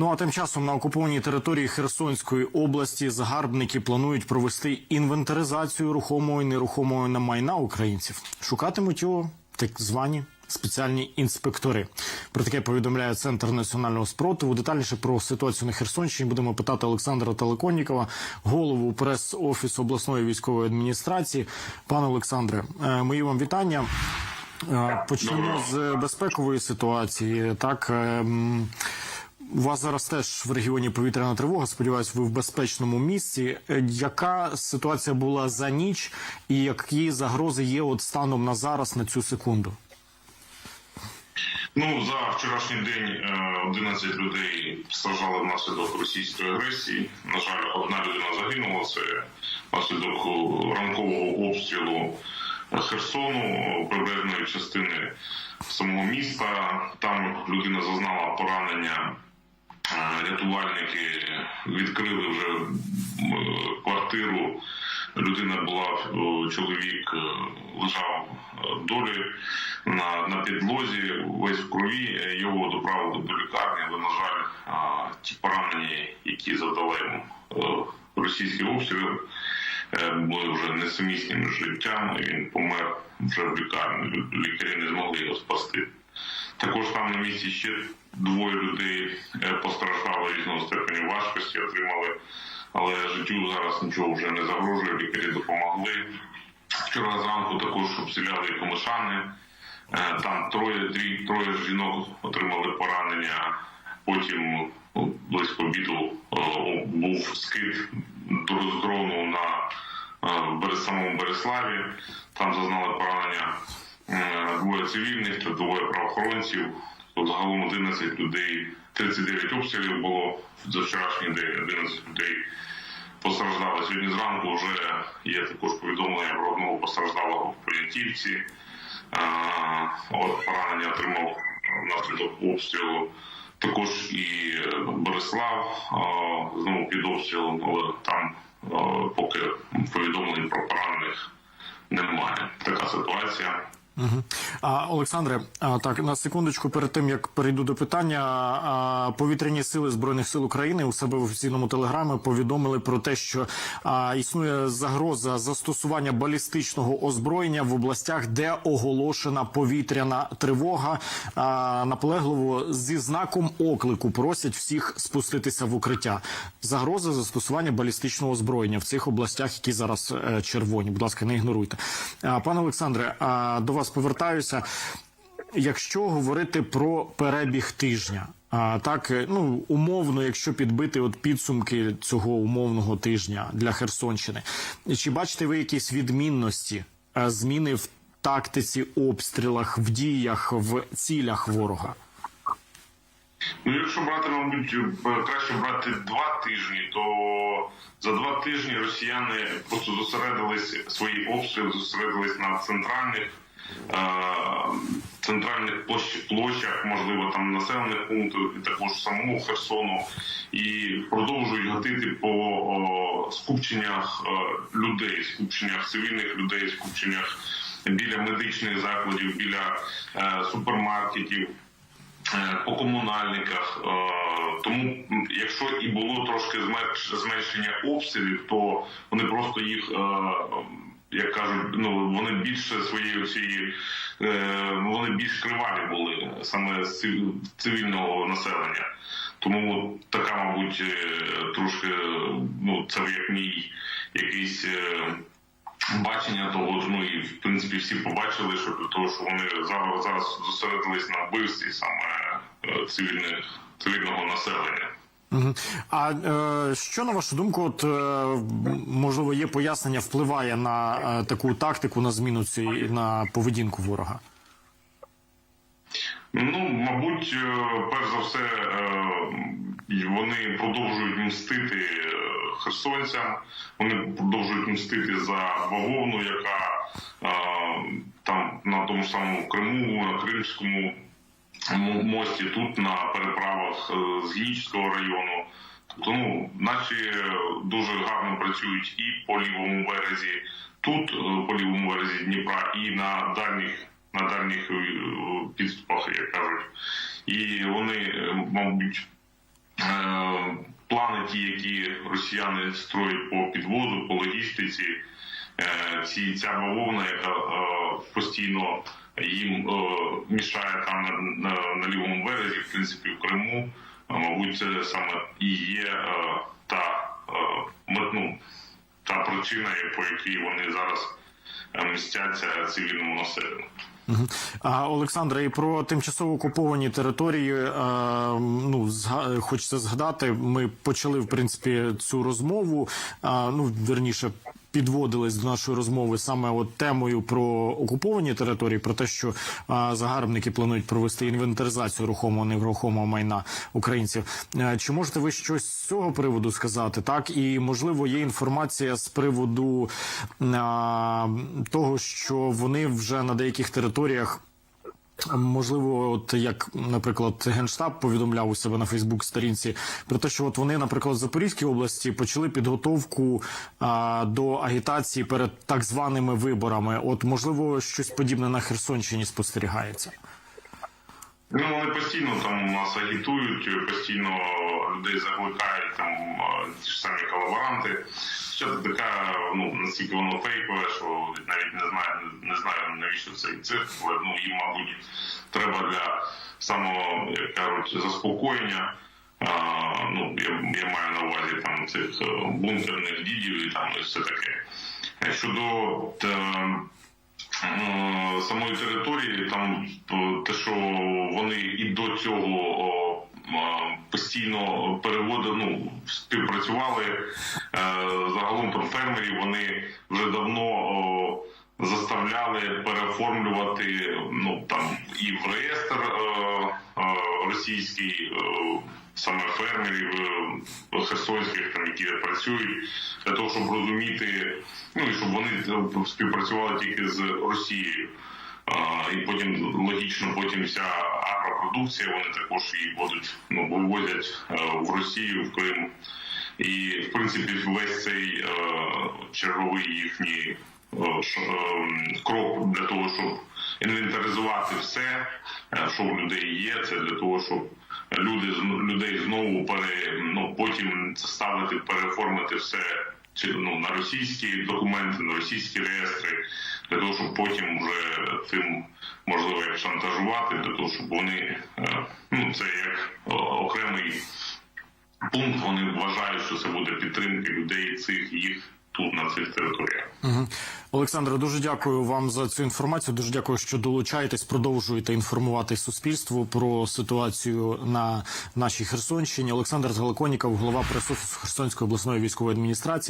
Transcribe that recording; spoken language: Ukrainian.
Ну а тим часом на окупованій території Херсонської області загарбники планують провести інвентаризацію рухомого і нерухомого на майна українців. Шукатимуть його так звані спеціальні інспектори. Про таке повідомляє центр національного спротиву. Детальніше про ситуацію на Херсонщині будемо питати Олександра Телеконнікова, голову прес-офісу обласної військової адміністрації. Пане Олександре, е, мої вам вітання. Е, Почнемо з безпекової ситуації. Так е, м, у вас зараз теж в регіоні повітряна тривога. Сподіваюсь, ви в безпечному місці. Е, Яка ситуація була за ніч, і які загрози є от станом на зараз на цю секунду? Ну за вчорашній день е, 11 людей страждали внаслідок російської агресії. На жаль, одна людина загинула. Це внаслідок ранкового обстрілу Херсону, прибережної частини самого міста. Там людина зазнала поранення. Е, Рятувальники відкрили вже квартиру. Людина була чоловік е, лежав е, долі на, на підлозі, весь в крові. Е, Його доправили до лікарні, але на жаль, ті поранення, які завдали йому е, російський обстріл, е, були вже несумісними з життям. Він помер вже в лікарні. Лікарі не змогли його спасти. Також там на місці ще двоє людей е, постраждали різного степені важкості, отримали, але життю зараз нічого вже не загрожує. Лікарі допомогли. Вчора зранку також обстріляли Комишани. Е, Там троє, трі, троє жінок отримали поранення. Потім ну, близько обіду е, був скид з дрону на самому Береславі. Там зазнали поранення двоє цивільних та двоє правоохоронців. Загалом 11 людей, 39 обстрілів було за вчорашній день, 11 людей постраждали. Сьогодні зранку вже є також повідомлення про одного постраждалого в Понятівці. Е, От поранення отримав внаслідок обстрілу. Також і Борислав е, знову під обстрілом, але там поки повідомлень про поранених немає. Така ситуація. А, Олександре, так на секундочку перед тим як перейду до питання, повітряні сили збройних сил України у себе в офіційному телеграмі повідомили про те, що існує загроза застосування балістичного озброєння в областях, де оголошена повітряна тривога. Наполегливо зі знаком оклику просять всіх спуститися в укриття. Загроза застосування балістичного озброєння в цих областях, які зараз е, червоні. Будь ласка, не ігноруйте. Пане Олександре, а, до вас повертаюся. Якщо говорити про перебіг тижня, а так е, ну умовно, якщо підбити от підсумки цього умовного тижня для Херсонщини, чи бачите ви якісь відмінності, е, зміни в тактиці, обстрілах, в діях, в цілях ворога? Ну, якщо брати, мабуть, краще брати два тижні, то за два тижні росіяни просто зосередились свої обстріли, зосередились на центральних е- центральних площах, можливо, там населених пунктах, і також самого Херсону, і продовжують гатити по о, скупченнях е, людей, скупченнях цивільних людей, скупченнях біля медичних закладів, біля е, супермаркетів. Е, по комунальниках. Е, Тому, якщо і було трошки зменшення обстрілів, то вони просто їх, як кажуть, ну вони більше своєї цієї вони більш криваві були саме з цивільного населення. Тому така, мабуть, е, трошки ну це як мій якийсь. е, бачення того ж, ну і в принципі всі побачили, що для того, що вони зараз зараз зосередились на вбивстві саме е, цивільних цивільного населення. А е, що на вашу думку, от е, можливо, є пояснення, впливає на е, таку тактику, на зміну цієї на поведінку ворога? Ну, мабуть, е, перш за все, е, вони продовжують мстити е, херсонцям, вони продовжують мстити за бавовну, яка там на тому самому Криму, на Кримському мості, тут на переправах е, з Гінічського району. Тобто, ну, наші дуже гарно працюють і по лівому березі, тут е, по лівому березі Дніпра, і на дальніх на дальніх е, підступах, як кажуть. І вони, е, мабуть, Е, плани, ті, які росіяни строять по підводу, по логістиці, е, ці ця бавовна, яка е, постійно їм е, мішає там на, на, на лівому березі, в принципі, в Криму, мабуть, це саме і є е, та, е, мет- ну, та причина, по якій вони зараз містяться цивільному населенню. А Олександре, і про тимчасово окуповані території, ну хочеться згадати. Ми почали в принципі цю розмову. ну верніше. Підводились до нашої розмови саме от темою про окуповані території, про те, що а, загарбники планують провести інвентаризацію рухомого нерухомого майна українців. А, Чи можете ви щось з цього приводу сказати? Так і можливо є інформація з приводу а, того, що вони вже на деяких територіях. Можливо, от як, наприклад, генштаб повідомляв у себе на Фейсбук-сторінці про те, що от вони, наприклад, в Запорізькій області почали підготовку а, до агітації перед так званими виборами. От можливо, щось подібне на Херсонщині спостерігається. Ну, вони постійно там нас агітують, постійно людей закликають там ті ж самі колаборанти. Що це така, ну наскільки воно фейкове, що навіть не знаю, не знаю навіщо цей цирк, але ну їм, мабуть, треба для самого, як кажуть, заспокоєння. А, ну, я, я маю на увазі там цих е, бункерних дідів і там і все таке. Е, Щодо та, е, самої території, там е, те, що вони і до цього е, постійно переводили, ну, співпрацювали е, загалом там фермерів, вони вже давно заставляли переоформлювати ну там і в реєстр е, е, російський. Е, Саме фермерів е, херсонських, там які працюють, для того, щоб розуміти, ну і щоб вони е, співпрацювали тільки з Росією. І потім логічно, потім вся агропродукція вони також її будуть ну вивозять е, в Росію, в Крим. І в принципі весь цей е, черговий їхній е, крок для того, щоб інвентаризувати все, що в людей є, це для того, щоб люди людей знову пере ну потім ставити, переоформити все ну на російські документи, на російські реєстри, для того, щоб потім вже цим можливо як шантажувати, для того, щоб вони е, ну це як окремий пункт. Вони вважають, що це буде підтримки людей цих їх тут на цих територіях. Олександре, дуже дякую вам за цю інформацію. Дуже дякую, що долучаєтесь, продовжуєте інформувати суспільство про ситуацію на нашій Херсонщині. Олександр Згалаконіков, голова пресофісу Херсонської обласної військової адміністрації.